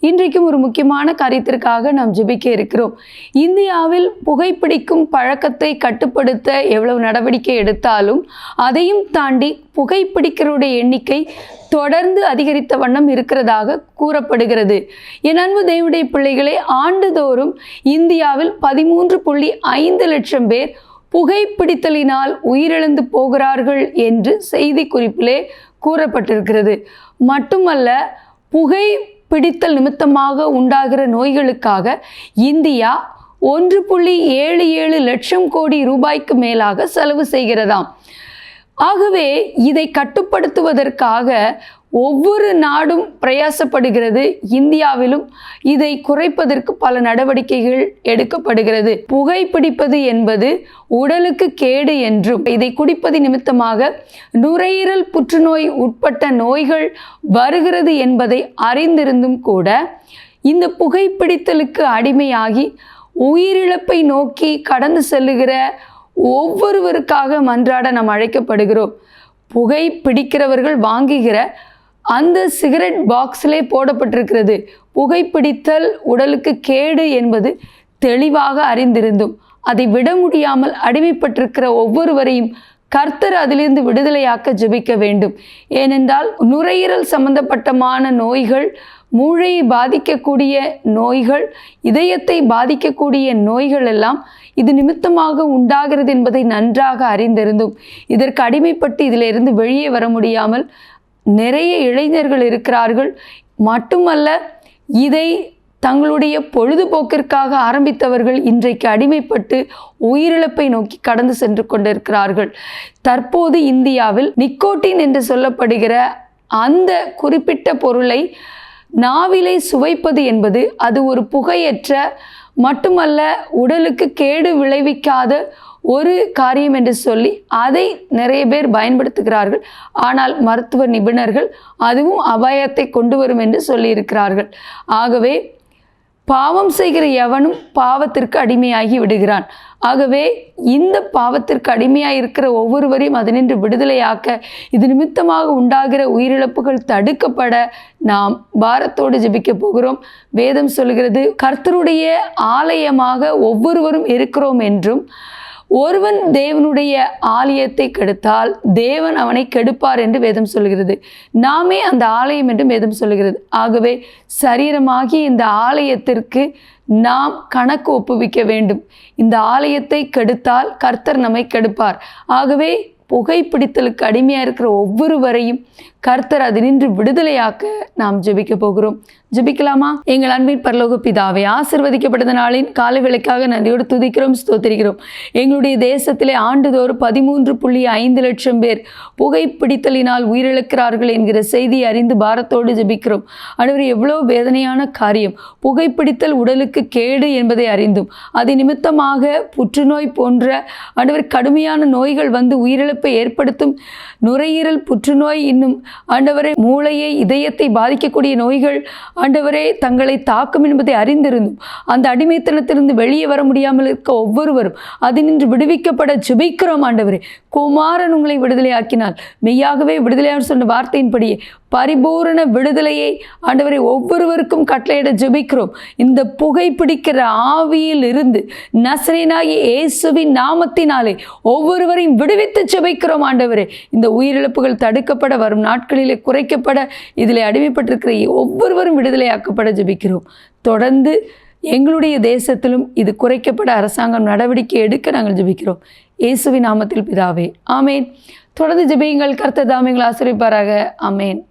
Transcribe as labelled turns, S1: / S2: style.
S1: இன்றைக்கும் ஒரு முக்கியமான காரியத்திற்காக நாம் ஜெபிக்க இருக்கிறோம். இந்தியாவில் புகைப்பிடிக்கும் பழக்கத்தை கட்டுப்படுத்த எவ்வளவு நடவடிக்கை எடுத்தாலும் அதையும் தாண்டி புகைப்பிடிக்கிறோடைய எண்ணிக்கை தொடர்ந்து அதிகரித்த வண்ணம் இருக்கிறதாக கூறப்படுகிறது. என் அன்பு தேவனுடைய பிள்ளைகளே ஆண்டுதோறும் இந்தியாவில் பதிமூன்று புள்ளி ஐந்து லட்சம் பேர் புகைப்பிடித்தலினால் உயிரிழந்து போகிறார்கள் என்று செய்தி குறிப்பிலே கூறப்பட்டிருக்கிறது. மட்டுமல்ல புகை பிடித்தல் நிமித்தமாக உண்டாகிற நோய்களுக்காக இந்தியா ஒன்று புள்ளி ஏழு ஏழு லட்சம் கோடி ரூபாய்க்கு மேலாக செலவு செய்கிறதாம். ஆகவே இதை கட்டுப்படுத்துவதற்காக ஒவ்வொரு நாடும் பிரயாசப்படுகிறது. இந்தியாவிலும் இதை குறைப்பதற்கு பல நடவடிக்கைகள் எடுக்கப்படுகிறது. புகைப்பிடிப்பது என்பது உடலுக்கு கேடு என்றும் இதை குடிப்பது நிமித்தமாக நுரையீரல் புற்றுநோய் உட்பட்ட நோய்கள் வருகிறது என்பதை அறிந்திருந்தும் கூட இந்த புகைப்பிடித்தலுக்கு அடிமையாகி உயிரிழப்பை நோக்கி கடந்து செல்லுகிற ஒவ்வொருவருக்காக மன்றாட நாம் அழைக்கப்படுகிறோம். புகை பிடிக்கிறவர்கள் வாங்குகிற அந்த சிகரெட் பாக்ஸிலே போடப்பட்டிருக்கிறது. புகைப்பிடித்தல் உடலுக்கு கேடு என்பது தெளிவாக அறிந்திருந்தும் அதை விட முடியாமல் அடிமைப்பட்டிருக்கிற ஒவ்வொருவரையும் கர்த்தர் அதிலிருந்து விடுதலையாக்க ஜெபிக்க வேண்டும். ஏனென்றால் நுரையீரல் சம்பந்தப்பட்டமான நோய்கள் மூளையை பாதிக்கக்கூடிய நோய்கள் இதயத்தை பாதிக்கக்கூடிய நோய்கள் எல்லாம் இது நிமித்தமாக உண்டாகிறது என்பதை நன்றாக அறிந்திருந்தும் இதற்கு அடிமைப்பட்டு இதிலிருந்து வெளியே வர முடியாமல் நிறைய இளைஞர்கள் இருக்கிறார்கள். மட்டுமல்ல இதை தங்களுடைய பொழுதுபோக்கிற்காக ஆரம்பித்தவர்கள் இன்றைக்கு அடிமைப்பட்டு உயிரிழப்பை நோக்கி கடந்து சென்று கொண்டிருக்கிறார்கள். தற்போது இந்தியாவில் நிக்கோட்டின் என்று சொல்லப்படுகிற அந்த குறிப்பிட்ட பொருளை நாவிலை சுவைப்பது என்பது அது ஒரு புகையற்ற மட்டுமல்ல உடலுக்கு கேடு விளைவிக்காத ஒரு காரியம் என்று சொல்லி அதை நிறைய பேர் பயன்படுத்துகிறார்கள். ஆனால் மருத்துவ நிபுணர்கள் அதுவும் அபாயத்தை கொண்டு வரும் என்று சொல்லியிருக்கிறார்கள். ஆகவே பாவம் செய்கிற எவனும் பாவத்திற்கு அடிமையாகி விடுகிறான். ஆகவே இந்த பாவத்திற்கு அடிமையாக இருக்கிற ஒவ்வொருவரையும் அதனின்று விடுதலையாக்க இது நிமித்தமாக உண்டாகிற உயிரிழப்புகள் தடுக்கப்பட நாம் பாரத்தோடு ஜெபிக்க போகிறோம். வேதம் சொல்கிறது கர்த்தருடைய ஆலயமாக ஒவ்வொருவரும் இருக்கிறோம் என்றும் ஒருவன் தேவனுடைய ஆலயத்தை கெடுத்தால் தேவன் அவனை கெடுப்பார் என்று வேதம் சொல்கிறது. நாமே அந்த ஆலயம் என்று வேதம் சொல்கிறது. ஆகவே சரீரமாகி இந்த ஆலயத்திற்கு நாம் கணக்கு ஒப்புவிக்க வேண்டும். இந்த ஆலயத்தை கெடுத்தால் கர்த்தர் நம்மை கெடுப்பார். ஆகவே புகைப்பிடித்தலுக்கு அடிமையாக இருக்கிற ஒவ்வொருவரையும் கர்த்தர் அது நின்று விடுதலையாக்க நாம் ஜெபிக்க போகிறோம். ஜெபிக்கலாமா? எங்கள் அன்பின் பரலோக பிதாவை ஆசிர்வதிக்கப்பட்ட நாளின் காலை வேலைக்காக நன்றியோடு துதிக்கிறோம் ஸ்தோத்திரிக்கிறோம். எங்களுடைய தேசத்திலே ஆண்டுதோறும் பதிமூன்று புள்ளி ஐந்து லட்சம் பேர் புகைப்பிடித்தலினால் உயிரிழக்கிறார்கள் என்கிற செய்தியை அறிந்து பாரத்தோடு ஜெபிக்கிறோம். அனைவர் எவ்வளோ வேதனையான காரியம். புகைப்பிடித்தல் உடலுக்கு கேடு என்பதை அறிந்தும் அது நிமித்தமாக புற்றுநோய் போன்ற அனைவர் கடுமையான நோய்கள் வந்து உயிரிழப்பு ஏற்படுத்தும் நுரையீரல் புற்றுநோய் இன்னும் ஆண்டவரே மூளையை இதயத்தை பாதிக்கக்கூடிய நோய்கள் ஆண்டவரே தங்களை தாக்கும் என்பதை அறிந்திருந்தும் அந்த அடிமைத்தனத்திலிருந்து வெளியே வர முடியாமல் இருக்க ஒவ்வொருவரும் அதினின்று விடுவிக்கப்பட ஜெபிக்கிறோம் ஆண்டவரே. குமாரன் உங்களை விடுதலையாக்கினால். மெய்யாகவே விடுதலையாக சொன்ன வார்த்தையின்படியே பரிபூரண விடுதலையை ஆண்டவரை ஒவ்வொருவருக்கும் கட்டளையிட ஜெபிக்கிறோம். இந்த புகைப்பிடிக்கிற ஆவியில் இருந்து நசரேனாகி இயேசுவின் நாமத்தினாலே ஒவ்வொருவரையும் விடுவித்து ஜெபிக்கிறோம் ஆண்டவரே. இந்த உயிரிழப்புகள் தடுக்கப்பட வரும் நாட்களிலே குறைக்கப்பட இதில் அடிமைப்பட்டிருக்கிற ஒவ்வொருவரும் விடுதலையாக்கப்பட ஜெபிக்கிறோம். தொடர்ந்து எங்களுடைய தேசத்திலும் இது குறைக்கப்பட அரசாங்கம் நடவடிக்கை எடுக்க நாங்கள் ஜெபிக்கிறோம். இயேசுவின் நாமத்தில் பிதாவே ஆமேன். தொடர்ந்து ஜெபியுங்கள் கர்த்தர் ஆசிரியப்பாராக ஆமேன்.